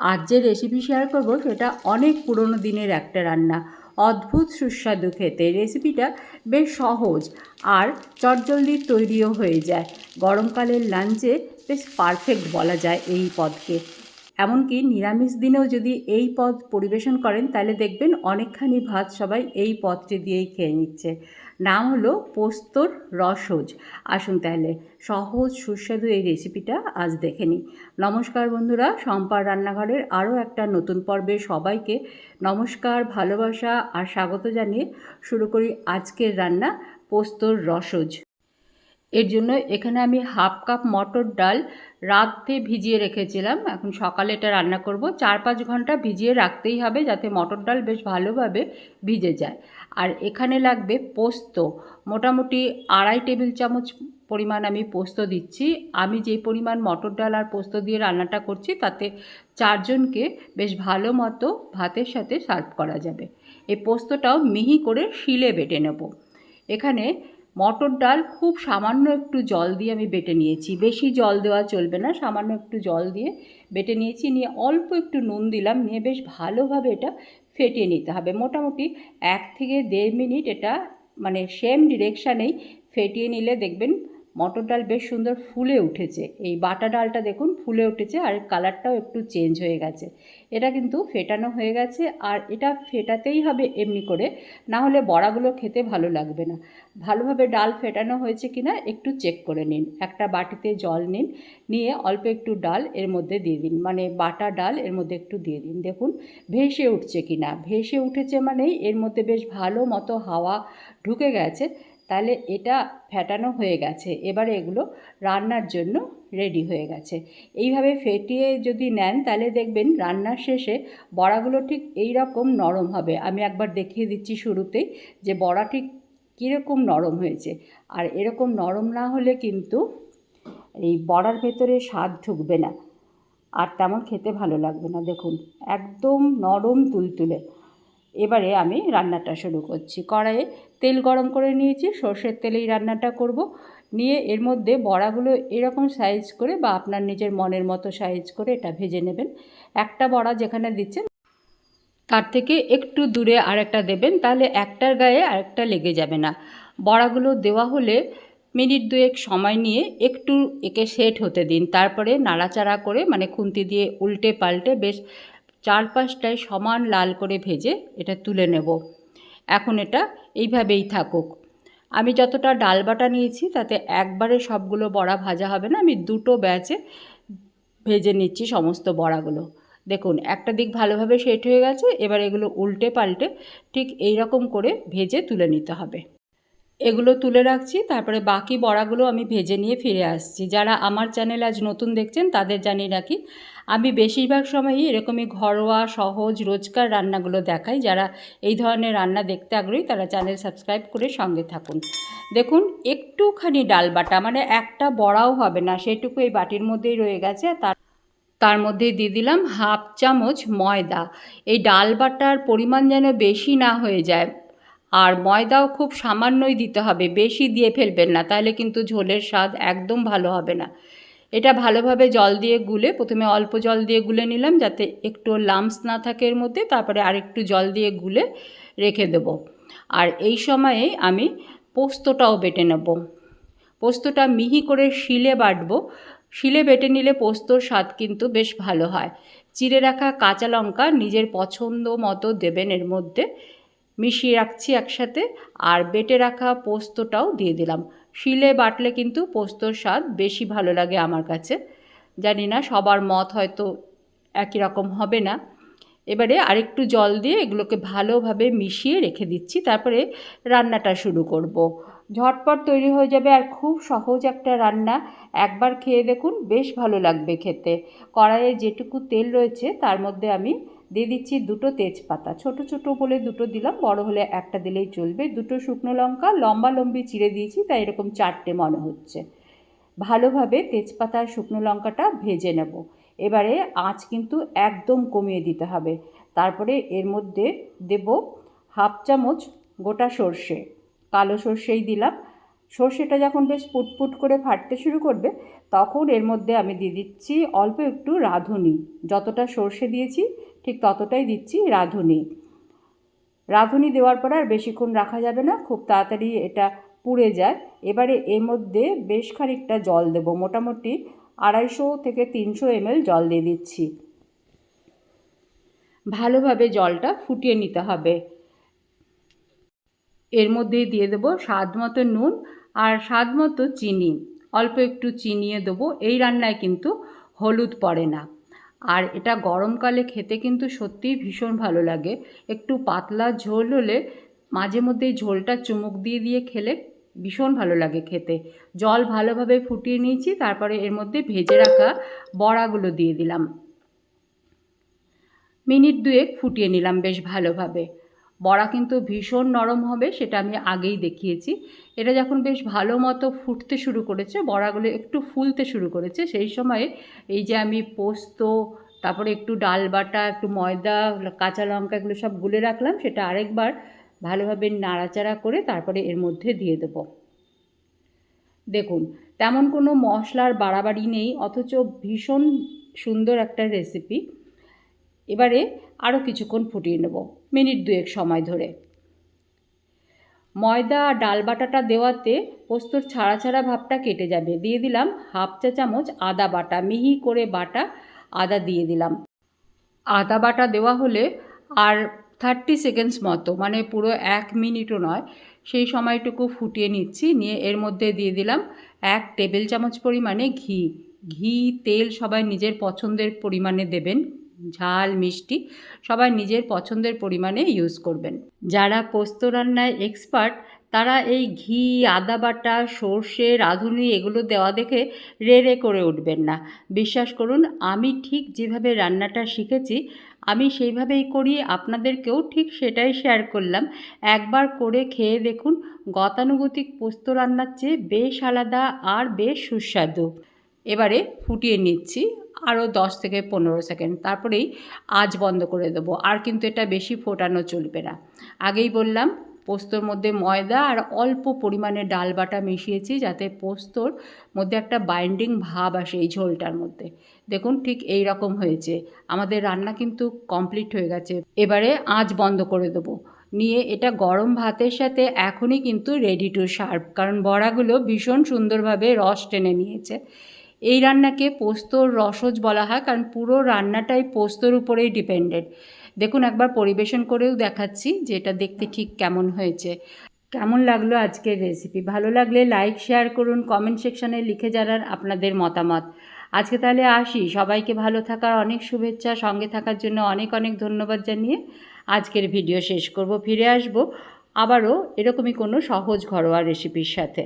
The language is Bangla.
আজ যে রেসিপি শেয়ার করব সেটা অনেক পুরনো দিনের একটা রান্না। অদ্ভুত সুস্বাদু খেতে। রেসিপিটা বেশ সহজ আর চটজলদি তৈরিও হয়ে যায়। গরমকালের লাঞ্চে বেশ পারফেক্ট বলা যায় এই পদকে। এমনকি নিরামিষ দিনেও যদি এই পদ পরিবেশন করেন, তাহলে দেখবেন অনেকখানি ভাত সবাই এই পদটি দিয়েই খেয়ে নিচ্ছে। নাম হলো পোস্তর রসজ। আসুন তাহলে সহজ, সুস্বাদু এই রেসিপিটা আজ দেখে নিই। নমস্কার বন্ধুরা, সম্পার রান্নাঘরের আরও একটা নতুন পর্বে সবাইকে নমস্কার, ভালোবাসা আর স্বাগত জানিয়ে শুরু করি আজকের রান্না পোস্তর রসজ। এর জন্য এখানে আমি হাফ কাপ মটর ডাল রাতে ভিজিয়ে রেখেছিলাম। এখন সকালে এটা রান্না করব। চার পাঁচ ঘণ্টা ভিজিয়ে রাখতেই হবে যাতে মটর ডাল বেশ ভালোভাবে ভিজে যায়। আর এখানে লাগবে পোস্ত। মোটামুটি আড়াই টেবিল চামচ পরিমাণ আমি পোস্ত দিচ্ছি। আমি যে পরিমাণ মটর ডাল আর পোস্ত দিয়ে রান্নাটা করছি, তাতে চারজনকে বেশ ভালো মতো ভাতের সাথে সার্ভ করা যাবে। এই পোস্তটাও মিহি করে শিলে বেটে নেব। এখানে মটর ডাল খুব সামান্য একটু জল দিয়ে আমি বেটে নিয়েছি। বেশি জল দেওয়া চলবে না, সামান্য একটু জল দিয়ে বেটে নিয়েছি। নিয়ে অল্প একটু নুন দিলাম, নিয়ে বেশ ভালোভাবে এটা ফেটিয়ে নিতে হবে। মোটামুটি এক থেকে দেড় মিনিট এটা মানে সেম ডিরেকশানেই ফেটিয়ে নিলে দেখবেন মটর ডাল বেশ সুন্দর ফুলে উঠেছে। এই বাটা ডালটা দেখুন ফুলে উঠেছে আর কালারটাও একটু চেঞ্জ হয়ে গেছে। এটা কিন্তু ফেটানো হয়ে গেছে আর এটা ফেটাতেই হবে এমনি করে, না হলে বড়াগুলো খেতে ভালো লাগবে না। ভালোভাবে ডাল ফেটানো হয়েছে কিনা একটু চেক করে নিন। একটা বাটিতে জল নিন, নিয়ে অল্প একটু ডাল এর মধ্যে দিয়ে দিন। মানে বাটা ডাল এর মধ্যে একটু দিয়ে দিন। দেখুন ভেসে উঠছে কিনা। ভেসে উঠেছে মানেই এর মধ্যে বেশ ভালো মতো হাওয়া ঢুকে গেছে। তাহলে এটা ফেটানো হয়ে গেছে। এবারে এগুলো রান্নার জন্য রেডি হয়ে গেছে। এইভাবে ফেটিয়ে যদি নেন, তাহলে দেখবেন রান্নার শেষে বড়াগুলো ঠিক এই রকম নরম হবে। আমি একবার দেখিয়ে দিচ্ছি শুরুতেই যে বড়া ঠিক কীরকম নরম হয়েছে। আর এরকম নরম না হলে কিন্তু এই বড়ার ভেতরে স্বাদ ঢুকবে না। আর তেমন খেতে ভালো লাগবে না। দেখুন, একদম নরম তুলতুলে। এবারে আমি রান্নাটা শুরু করছি। কড়াইয়ে তেল গরম করে নিয়েছি, সর্ষের তেলেই রান্নাটা করব। নিয়ে এর মধ্যে বড়াগুলো এরকম সাইজ করে বা আপনার নিজের মনের মতো সাইজ করে এটা ভেজে নেবেন। একটা বড়া যেখানে দিচ্ছেন, তার থেকে একটু দূরে আরেকটা দেবেন, তাহলে একটার গায়ে আরেকটা লেগে যাবে না। বড়াগুলো দেওয়া হলে মিনিট দুয়েক সময় নিয়ে একটু একে সেট হতে দিন। তারপরে নাড়াচাড়া করে মানে খুন্তি দিয়ে উল্টে পাল্টে বেশ চারপাশটায় সমান লাল করে ভেজে এটা তুলে নেব। এখন এটা এইভাবেই থাকুক। আমি যতটা ডাল বাটা নিয়েছি, তাতে একবারে সবগুলো বড়া ভাজা হবে না, আমি দুটো ব্যাচে ভেজে নিচ্ছি সমস্ত বড়াগুলো। দেখুন, একটা দিক ভালোভাবে সেট হয়ে গেছে, এবার এগুলো উল্টে পাল্টে ঠিক এই রকম করে ভেজে তুলে নিতে হবে। এগুলো তুলে রাখছি, তারপরে বাকি বড়াগুলো আমি ভেজে নিয়ে ফিরে আসছি। যারা আমার চ্যানেল আজ নতুন দেখছেন, তাদের জানিয়ে রাখি, আমি বেশিরভাগ সময়ই এরকমই ঘরোয়া, সহজ, রোজকার রান্নাগুলো দেখাই। যারা এই ধরনের রান্না দেখতে আগ্রহী, তারা চ্যানেল সাবস্ক্রাইব করে সঙ্গে থাকুন। দেখুন, একটুখানি ডাল বাটা মানে একটা বড়াও হবে না, সেটুকু এই বাটির মধ্যেই রয়ে গেছে। তার তার মধ্যে দিয়ে দিলাম হাফ চামচ ময়দা। এই ডাল বাটার পরিমাণ যেন বেশি না হয়ে যায়। আর ময়দাও খুব সামান্যই দিতে হবে, বেশি দিয়ে ফেলবেন না, তাহলে কিন্তু ঝোলের স্বাদ একদম ভালো হবে না। এটা ভালোভাবে জল দিয়ে গুলে, প্রথমে অল্প জল দিয়ে গুলে নিলাম, যাতে একটু লামস না থাকে এর মধ্যে, তারপরে আরেকটু জল দিয়ে গুলে রেখে দেব। আর এই সময়ে আমি পোস্তটাও বেটে নেব। পোস্তটা মিহি করে শিলে বাটবো। শিলে বেটে নিলে পোস্তর স্বাদ কিন্তু বেশ ভালো হয়। চিড়ে রাখা কাঁচা লঙ্কা নিজের পছন্দ মতো দেবেন এর মধ্যে। মিশিয়ে রাখছি একসাথে আর বেটে রাখা পোস্তটাও দিয়ে দিলাম। শিলে বাটলে কিন্তু পোস্তর স্বাদ বেশি ভালো লাগে আমার কাছে। জানি না, সবার মত হয়তো একই রকম হবে না। এবারে আরেকটু জল দিয়ে এগুলোকে ভালোভাবে মিশিয়ে রেখে দিচ্ছি। তারপরে রান্নাটা শুরু করব। ঝটপট তৈরি হয়ে যাবে আর খুব সহজ একটা রান্না। একবার খেয়ে দেখুন, বেশ ভালো লাগবে খেতে। কড়াইয়ে যেটুকু তেল রয়েছে, তার মধ্যে আমি দিয়ে দিচ্ছি দুটো তেজপাতা। ছোট ছোট বলে দুটো দিলাম, বড় হলে একটা দিলেই চলবে। দুটো শুকনো লঙ্কা, লম্বা লম্বি চিড়ে দিয়েছি, তাই এরকম চারটে মনে হচ্ছে। ভালোভাবে তেজপাতা আর শুকনো লঙ্কাটা ভেজে নেব। এবারে আঁচ কিন্তু একদম কমিয়ে দিতে হবে। তারপরে এর মধ্যে দেব হাফ চামচ গোটা সর্ষে। কালো সর্ষেই দিলাম। সর্ষেটা যখন বেশ পুটপুট করে ফাটতে শুরু করবে, তখন এর মধ্যে আমি দিয়ে দিচ্ছি অল্প একটু রাঁধুনি। যতটা সর্ষে দিয়েছি, ঠিক ততটাই দিচ্ছি রাঁধুনি। রাঁধুনি দেওয়ার পর আর বেশিক্ষণ রাখা যাবে না, খুব তাড়াতাড়ি এটা পুড়ে যায়। এবারে এর মধ্যে বেশ খানিকটা জল দেব, মোটামুটি আড়াইশো থেকে তিনশো এমএল জল দিয়ে দিচ্ছি। ভালোভাবে জলটা ফুটিয়ে নিতে হবে। এর মধ্যেই দিয়ে দেবো স্বাদ মতো নুন আর স্বাদ মতো চিনি। অল্প একটু চিনিয়ে দেবো। এই রান্নায় কিন্তু হলুদ পড়ে না। আর এটা গরমকালে খেতে কিন্তু সত্যিই ভীষণ ভালো লাগে। একটু পাতলা ঝোল হলে মাঝে মধ্যেই ঝোলটা চুমুক দিয়ে দিয়ে খেলে ভীষণ ভালো লাগে খেতে। জল ভালোভাবে ফুটিয়ে নিয়েছি, তারপরে এর মধ্যে ভেজে রাখা বড়াগুলো দিয়ে দিলাম। মিনিট দুয়েক ফুটিয়ে নিলাম বেশ ভালোভাবে। বড়া কিন্তু ভীষণ নরম হবে, সেটা আমি আগেই দেখিয়েছি। এটা যখন বেশ ভালো মতো ফুটতে শুরু করেছে, বড়াগুলো একটু ফুলতে শুরু করেছে, সেই সময়ে এই যে আমি পোস্ত, তারপরে একটু ডাল বাটা, একটু ময়দা, কাঁচা লঙ্কা, এগুলো সব গুলে রাখলাম, সেটা আরেকবার ভালোভাবে নাড়াচাড়া করে তারপরে এর মধ্যে দিয়ে দেব। দেখুন, তেমন কোনো মশলার বাড়াবাড়ি নেই, অথচ ভীষণ সুন্দর একটা রেসিপি। এবারে আরও কিছুক্ষণ ফুটিয়ে নেব। মিনিট দুয়েক সময় ধরে। ময়দা আর ডাল বাটাটা দেওয়াতে পোস্তর ছাড়া ছাড়া ভাবটা কেটে যাবে। দিয়ে দিলাম হাফ চা চামচ আদা বাটা। মিহি করে বাটা, আদা দিয়ে দিলাম। আদা বাটা দেওয়া হলে আর থার্টি সেকেন্ডস মতো মানে পুরো এক মিনিটও নয়, সেই সময়টুকু ফুটিয়ে নিচ্ছি। নিয়ে এর মধ্যে দিয়ে দিলাম এক টেবিল চামচ পরিমাণে ঘি। ঘি, তেল সবাই নিজের পছন্দের পরিমাণে দেবেন। ঝাল, মিষ্টি সবাই নিজের পছন্দের পরিমাণে ইউজ করবেন। যারা পোস্ত রান্নায় এক্সপার্ট তারা এই ঘি, আদা বাটা, সর্ষে, রাঁধুনি এগুলো দেওয়া দেখে রে রে করে উঠবেন না। বিশ্বাস করুন, আমি ঠিক যেভাবে রান্নাটা শিখেছি, আমি সেইভাবেই করি, আপনাদেরকেও ঠিক সেটাই শেয়ার করলাম। একবার করে খেয়ে দেখুন, গতানুগতিক পোস্ত রান্নার চেয়ে বেশ আলাদা আর বেশ সুস্বাদু। এবারে ফুটিয়ে নিচ্ছি আরও দশ থেকে পনেরো সেকেন্ড। তারপরেই আজ বন্ধ করে দেবো। আর কিন্তু এটা বেশি ফোটানো চলবে না। আগেই বললাম, পোস্তর মধ্যে ময়দা আর অল্প পরিমাণে ডাল বাটা মিশিয়েছি যাতে পোস্তর মধ্যে একটা বাইন্ডিং ভাব আসে এই ঝোলটার মধ্যে। দেখুন ঠিক এই রকম হয়েছে। আমাদের রান্না কিন্তু কমপ্লিট হয়ে গেছে। এবারে আঁচ বন্ধ করে দেবো। নিয়ে এটা গরম ভাতের সাথে এখনই কিন্তু রেডি টু সার্ভ কারণ বড়াগুলো ভীষণ সুন্দরভাবে রস টেনে নিয়েছে। এই রান্নাকে পোস্তর রসজ বলা হয়, কারণ পুরো রান্নাটাই পোস্তর উপরেই ডিপেন্ডেড দেখুন, একবার পরিবেশন করেও দেখাচ্ছি যে এটা দেখতে ঠিক কেমন হয়েছে। কেমন লাগল আজকের রেসিপি ভালো লাগলে লাইক শেয়ার করুন কমেন্ট সেকশানে লিখে জানান আপনাদের মতামত। আজকে তাহলে আসি। সবাইকে ভালো থাকার অনেক শুভেচ্ছা, সঙ্গে থাকার জন্য অনেক অনেক ধন্যবাদ জানিয়ে আজকের ভিডিও শেষ করব। ফিরে আসব আবারও এরকমই কোনো সহজ ঘরোয়া রেসিপির সাথে।